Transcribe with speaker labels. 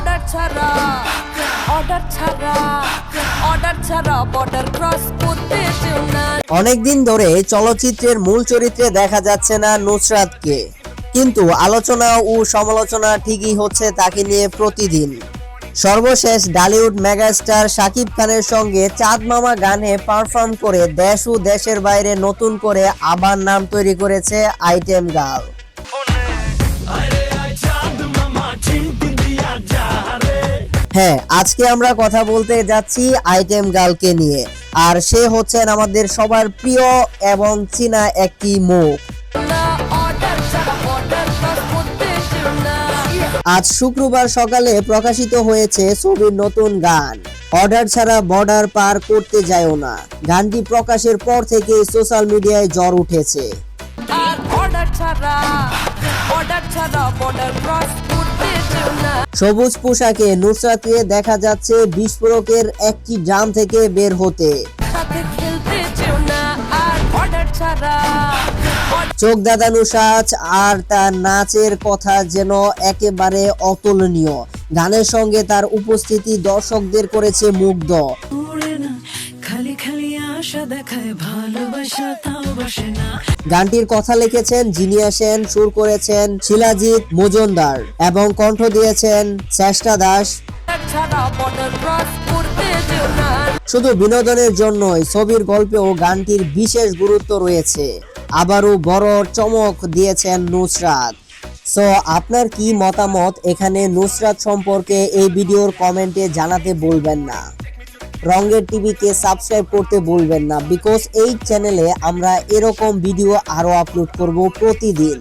Speaker 1: Order ছাড়া। Order ছাড়া। Order ছাড়া বর্ডার ক্রস করতে চেও না
Speaker 2: অনেকদিন ধরে চলচ্চিত্রের মূল চরিত্রে দেখা যাচ্ছে না নুসরাতকে। কিন্তু আলোচনা ও সমালোচনা ঠিকই হচ্ছে তাকে নিয়ে প্রতিদিন। সর্বশেষ ডালিউড মেগাস্টার শাকিব খানের সঙ্গে চাঁদ মামা গানে পারফর্ম করে দেশ ও দেশের বাইরে নতুন করে আবার নাম তৈরি করেছে আইটেম গার্ল। হ্যাঁ আজকে আমরা কথা বলতে যাচ্ছি আইটেম গার্লকে নিয়ে। আর সে হচ্ছেন আমাদের সবার প্রিয় এবং চীনা একটি মুখ। আজ শুক্রবার সকালে প্রকাশিত হয়েছে ছবির নতুন গান। অর্ডার ছাড়া বর্ডার পার করতে যায়ও না। গানটি প্রকাশের পর থেকে সোশ্যাল মিডিয়ায় জ্বর উঠেছে।
Speaker 1: অর্ডার ছাড়া অর্ডার ছাড়া বর্ডার ক্রস
Speaker 2: সবুজ পোশাকে নুসরাতকে দেখা যাচ্ছে বিস্ফোরকের একটি ড্রাম থেকে বের হতে। চোখ দাদানু সাজ আর তার নাচের কথা যেন একেবারে অতুলনীয়। গানের সঙ্গে তার উপস্থিতি দর্শকদের করেছে মুগ্ধ।
Speaker 3: খালি খালি আশা দেখায় ভালোবাসা তাও বসে না।
Speaker 2: গানটির কথা লিখেছেন জিনিয়া সেন সুর করেছেন শিলাজিৎ মজুমদার এবং কণ্ঠ দিয়েছেন চেষ্টা দাস। শুধু বিনোদনের জন্যই ছবির গল্পেও গানটির বিশেষ গুরুত্ব রয়েছে। আবারও বড় চমক দিয়েছেন নুসরাত। সো আপনার কি মতামত? এখানে নুসরাত সম্পর্কে এই ভিডিওর কমেন্টে জানাতে বলবেন না। রঙ্গের টিভিকে সাবস্ক্রাইব করতে বলবেন না বিকজ এই চ্যানেলে আমরা এরকম ভিডিও আরও আপলোড করব প্রতিদিন।